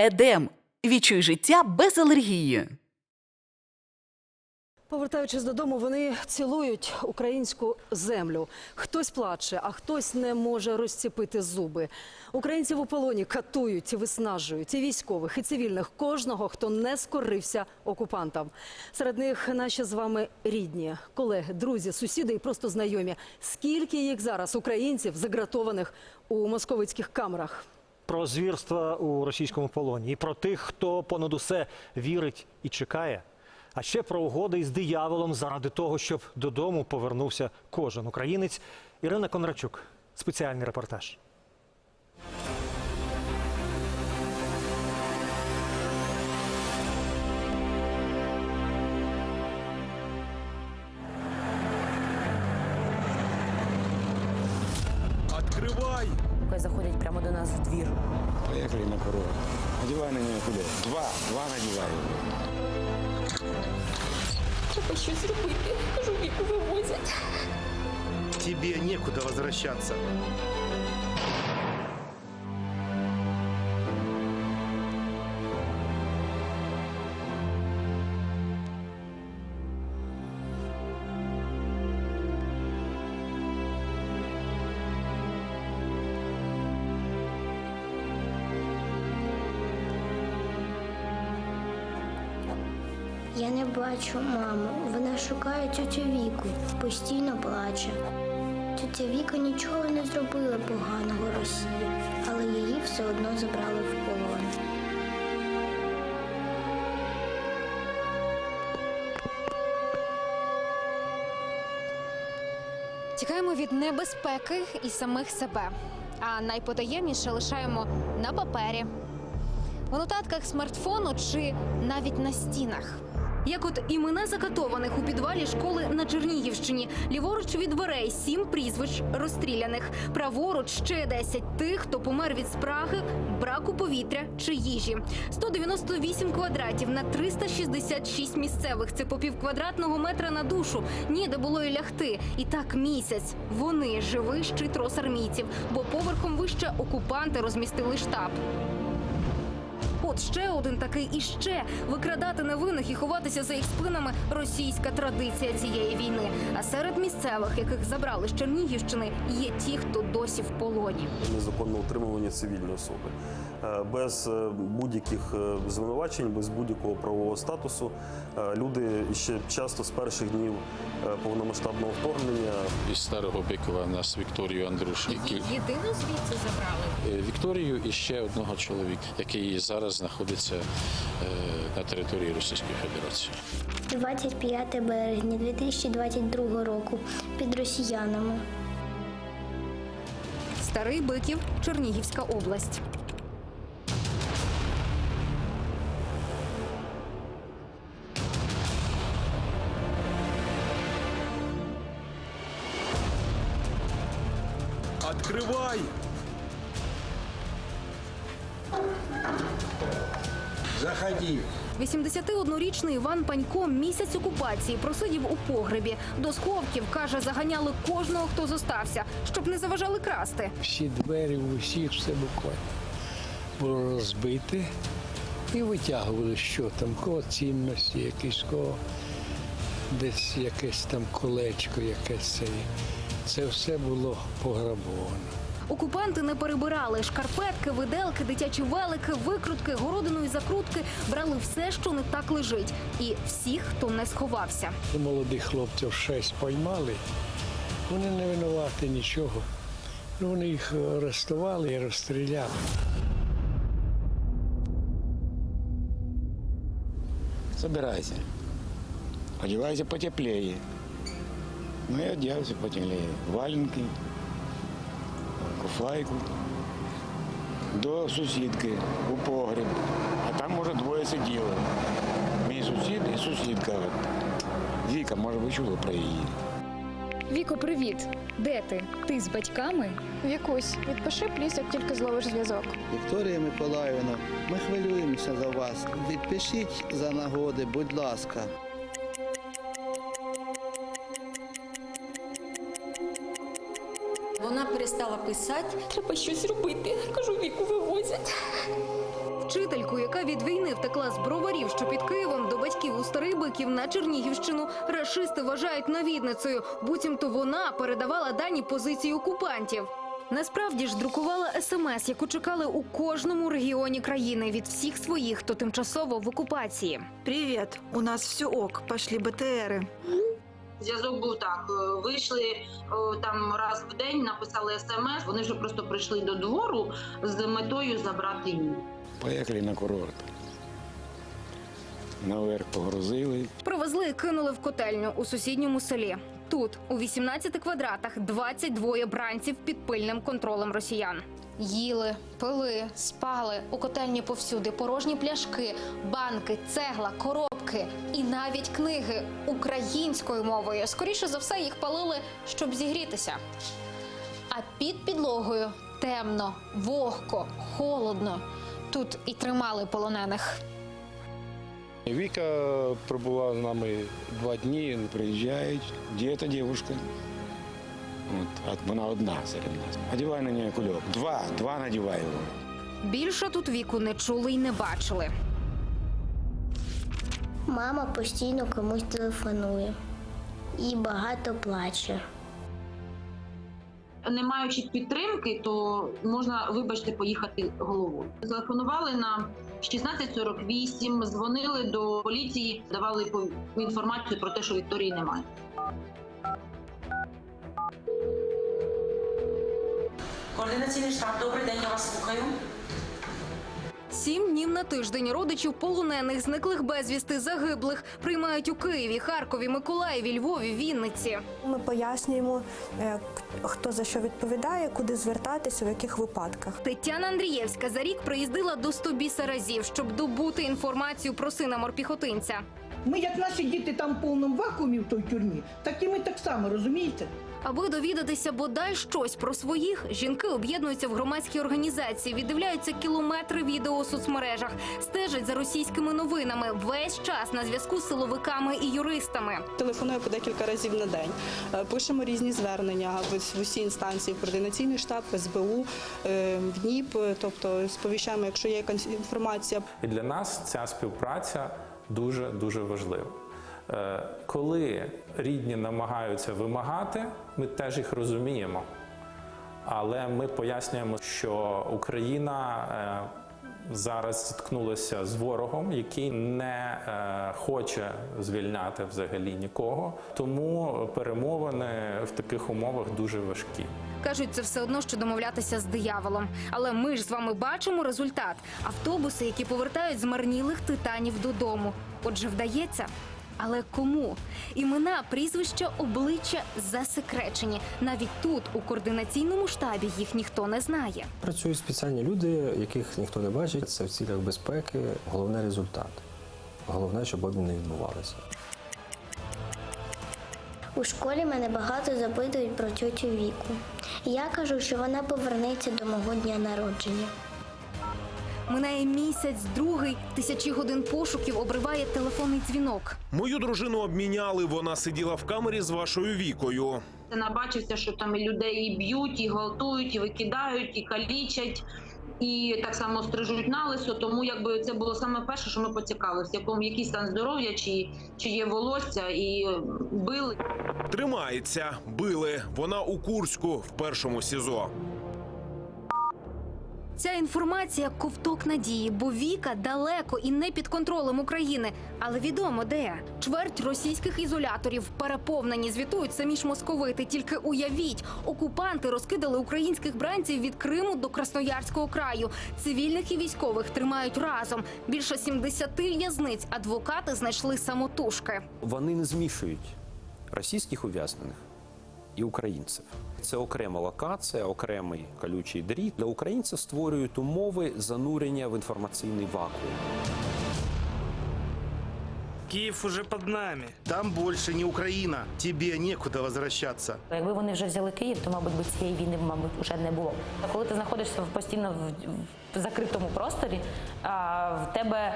Едем. Відчуй життя без алергії. Повертаючись додому, вони цілують українську землю. Хтось плаче, а хтось не може розціпити зуби. Українців у полоні катують і виснажують і військових, і цивільних, кожного, хто не скорився окупантам. Серед них наші з вами рідні, колеги, друзі, сусіди і просто знайомі. Скільки їх зараз українців загратованих у московицьких камерах? Про звірства у російському полоні і про тих, хто понад усе вірить і чекає. А ще про угоди із дияволом заради того, щоб додому повернувся кожен українець. Ірина Конрачук. Спеціальний репортаж. Хай заходять прямо до нас в двір. Поехали на порог. Одевай на нее куда? Два, два надевай. Треба щось робити. Кажу, віку вивозять. Тебе некуда возвращаться. Я не бачу маму. Вона шукає тютю Віку, постійно плаче. Тетя Віка нічого не зробила поганого Росії, але її все одно забрали в полон. Тікаємо від небезпеки і самих себе, а найпотаємніше лишаємо на папері, в нотатках смартфону чи навіть на стінах. Як от імена закатованих у підвалі школи на Чернігівщині, ліворуч від дверей сім прізвищ розстріляних, праворуч ще 10 тих, хто помер від спраги, браку повітря чи їжі. 198 квадратів на 366 місцевих. Це по півквадратного метра на душу. Ніде було і лягти. І так місяць. Вони живий щит росармійців, бо поверхом вище окупанти розмістили штаб. От ще один такий і ще викрадати невинних і ховатися за їх спинами російська традиція цієї війни. А серед місцевих, яких забрали з Чернігівщини, є ті, хто досі в полоні. Незаконно утримування цивільної особи. Е, Без е, будь-яких е, звинувачень, без будь-якого правового статусу люди ще часто з перших днів повномасштабного вторгнення із старого Бикова нас Вікторію Андрюш. Які... Єдину звідси забрали. Вікторію і ще одного чоловіка, який зараз знаходиться на території Російської Федерації. 25 березня 2022 року під росіянами. Старий Биків, Чернігівська область. Открывай! Заходи. 81-річний Іван Панько місяць окупації просидів у погребі. До сховків, каже, заганяли кожного, хто зостався, щоб не заважали красти. Всі двері в усіх все буквально було розбите і витягували, що там, кого цінності, якісь кого десь якесь там колечко, якесь це. Це все було пограбовано. Окупанти не перебирали шкарпетки, виделки, дитячі велики, викрутки, городину і закрутки. Брали все, що не так лежить, і всіх, хто не сховався. Молодих хлопців шесть поймали, вони не винуваті нічого. Ну, Вони їх арестували і розстріляли. Собирайся. Одевайся потеплее. Ну и оделся потеплее. Валенки, куфайку. До сусідки у погреб. А там, може, двоє сиділо. Мій сусід і сусідка. Віка, може, ви чули про її. Віко, привіт. Де ти? Ти з батьками? Вікусь, відпиши пліс, як тільки зловиш зв'язок. Вікторія Миколаївна, ми хвилюємося за вас. Відпишіть за нагоди, будь ласка. Вона перестала писати. Треба щось робити. Кажу, віку вивозять. Вчительку, яка від війни втекла з броварів, що під Києвом, до батьків у Старий Биків на Чернігівщину, рашисти вважають навідницею. Буцімто вона передавала дані позиції окупантів. Насправді ж друкувала смс, яку чекали у кожному регіоні країни від всіх своїх, хто тимчасово в окупації. Привет, у нас все ок, пошли БТРи. Зв'язок був так: е, вийшли е, там раз в день, написали смс. Вони вже просто прийшли до двору з метою забрати її. Поїхали на курорт. Наверх погрузили. Привезли і кинули в котельню у сусідньому селі. Тут, у 18 квадратах, 22 бранців під пильним контролем росіян. Їли, пили, спали у котельні повсюди, порожні пляшки, банки, цегла, коробки і навіть книги українською мовою. Скоріше за все, їх палили, щоб зігрітися. А під підлогою темно, вогко, холодно. Тут і тримали полонених. Віка пробула з нами два дні. Приїжджають, де ця дівчинка? От, от вона одна серед нас. Одівай на неї кульок. Два, два надівай його. Більше тут віку не чули й не бачили. Мама постійно комусь телефонує і багато плаче. Не маючи підтримки, то можна, вибачте, поїхати головою. Телефонували на 1648, дзвонили до поліції, давали інформацію про те, що Вікторії немає. Координаційний штаб, добрий день, я вас слухаю. Сім днів на тиждень родичів полонених, зниклих безвісти, загиблих приймають у Києві, Харкові, Миколаєві, Львові, Вінниці. Ми пояснюємо, е, хто за що відповідає, куди звертатися, в яких випадках. Тетяна Андрієвська за рік приїздила до 100 біса разів, щоб добути інформацію про сина морпіхотинця. Ми, як наші діти там в повному вакуумі в той тюрмі, так і ми так само, розумієте? Аби довідатися бодай щось про своїх, жінки об'єднуються в громадські організації, віддивляються кілометри відео у соцмережах, стежать за російськими новинами. Весь час на зв'язку з силовиками і юристами. Телефоную по декілька разів на день. Е, Пишемо різні звернення в усі інстанції, в координаційний штаб, в СБУ, е, в ДНІП, е, тобто сповіщаємо, якщо є якась інформація. І для нас ця співпраця дуже дуже важлива. Е, Коли рідні намагаються вимагати, ми теж їх розуміємо. Але ми пояснюємо, що Україна е, зараз зіткнулася з ворогом, який не е, хоче звільняти взагалі нікого. Тому перемовини в таких умовах дуже важкі. Кажуть, це все одно, що домовлятися з дияволом. Але ми ж з вами бачимо результат: автобуси, які повертають змарнілих титанів додому. Отже, вдається. Але кому? Імена, прізвища, обличчя засекречені. Навіть тут, у координаційному штабі, їх ніхто не знає. Працюють спеціальні люди, яких ніхто не бачить. Це в цілях безпеки. Головне результат. Головне, щоб обміни відбувалися. У школі мене багато запитують про тьотю Віку. Я кажу, що вона повернеться до мого дня народження. Минає місяць, другий, тисячі годин пошуків обриває телефонний дзвінок. Мою дружину обміняли. Вона сиділа в камері з вашою вікою. Це набачився, що там і людей і б'ють, і гвалтують, і викидають, і калічать. І так само стрижуть на лисо, тому якби це було саме перше, що ми поцікавилися, якому який стан здоров'я, чи, чи є волосся, і били. Тримається, били. Вона у Курську в першому СІЗО. Ця інформація ковток надії, бо Віка далеко і не під контролем України. Але відомо де чверть російських ізоляторів переповнені, звітують самі ж московити. Тільки уявіть, окупанти розкидали українських бранців від Криму до Красноярського краю. Цивільних і військових тримають разом. Більше 70 в'язниць. Адвокати знайшли самотужки. Вони не змішують російських ув'язнених і українців. Це окрема локація, окремий колючий дріт. Для українців створюють умови занурення в інформаційний вакуум. Київ уже під нами. Там більше не Україна. Тебе некуда возвращаться. Якби вони вже взяли Київ, то, мабуть, би цієї війни, мабуть, вже не було. А коли ти знаходишся в- постійно в, в закритому просторі, а, в тебе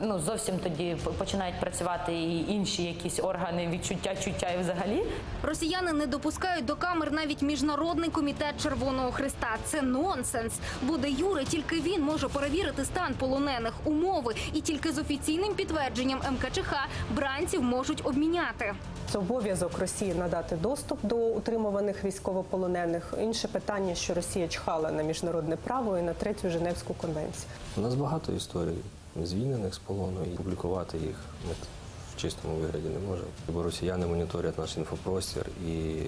ну зовсім тоді починають працювати і інші якісь органи відчуття, чуття і взагалі. Росіяни не допускають до камер навіть міжнародний комітет Червоного Христа. Це нонсенс. Бо де Юре тільки він може перевірити стан полонених умови, і тільки з офіційним підтвердженням МКЧХ бранців можуть обміняти. Це обов'язок Росії надати доступ до утримуваних військовополонених. Інше питання, що Росія чхала на міжнародне право і на третю Женевську конвенцію. У нас багато історій звільнених з полону і публікувати їх ми в чистому вигляді не можемо. Бо росіяни моніторять наш інфопростір і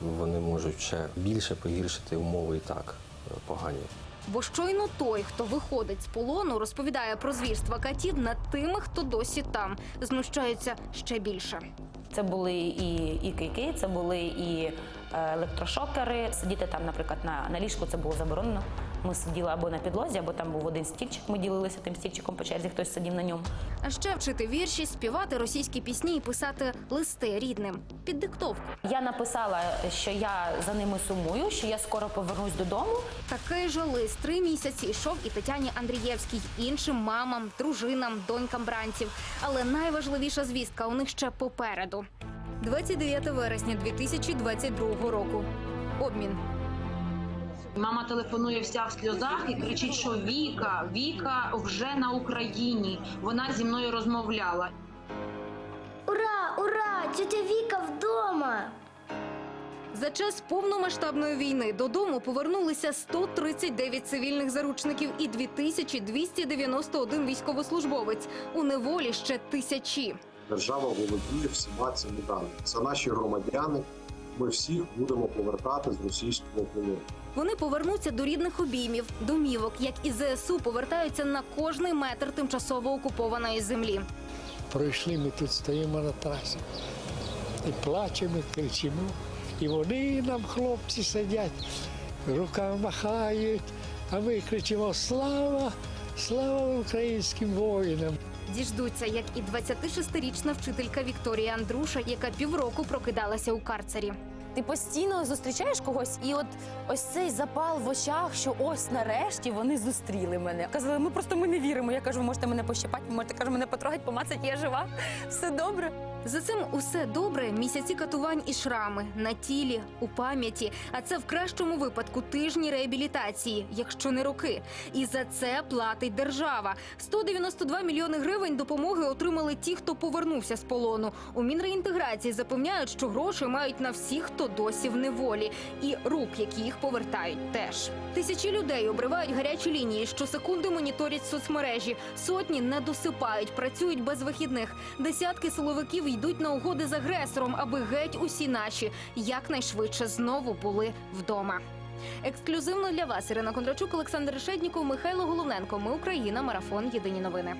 вони можуть ще більше погіршити умови і так е, погані. Бо щойно той, хто виходить з полону, розповідає про звірства катів над тими, хто досі там, знущаються ще більше. Це були і, і кийки, це були і е, електрошокери. Сидіти там, наприклад, на, на ліжку це було заборонено. Ми сиділи або на підлозі, або там був один стільчик. Ми ділилися тим стільчиком по черзі, хтось сидів на ньому. А ще вчити вірші, співати російські пісні і писати листи рідним під диктовку. Я написала, що я за ними сумую, що я скоро повернусь додому. Такий же лист три місяці йшов і Тетяні Андрієвській, іншим мамам, дружинам, донькам бранців. Але найважливіша звістка у них ще попереду. 29 вересня 2022 року. Обмін. Мама телефонує вся в сльозах і кричить, що Віка, Віка вже на Україні. Вона зі мною розмовляла. Ура, ура! Тетя Віка вдома! За час повномасштабної війни додому повернулися 139 цивільних заручників і 2291 військовослужбовець. У неволі ще тисячі. Держава володіє всіма цими даними. Це наші громадяни. Ми всіх будемо повертати з російського полону. Вони повернуться до рідних обіймів, домівок, як і ЗСУ повертаються на кожний метр тимчасово окупованої землі. Пройшли, ми тут стоїмо на трасі. І плачемо, і кричимо. І вони нам, хлопці, сидять, руками махають, а ми кричимо Слава! Слава українським воїнам! Діждуться, як і 26-річна вчителька Вікторія Андруша, яка півроку прокидалася у карцері. Ти постійно зустрічаєш когось, і от ось цей запал в очах, що ось нарешті вони зустріли мене. Казали, ми просто ми не віримо. Я кажу, ви можете мене пощипати, ви можете кажу, мене потрогати, помацати, я жива. Все добре. За цим усе добре. Місяці катувань і шрами на тілі, у пам'яті. А це в кращому випадку тижні реабілітації, якщо не роки. І за це платить держава. 192 мільйони гривень допомоги отримали ті, хто повернувся з полону. У мінреінтеграції запевняють, що гроші мають на всіх, хто досі в неволі, і рук, які їх повертають, теж. Тисячі людей обривають гарячі лінії, щосекунди моніторять соцмережі. Сотні не досипають, працюють без вихідних. Десятки силовиків йдуть на угоди з агресором, аби геть усі наші якнайшвидше знову були вдома. Ексклюзивно для вас Ірина Кондрачук, Олександр Решетніков, Михайло Головненко. Ми Україна. Марафон. Єдині новини.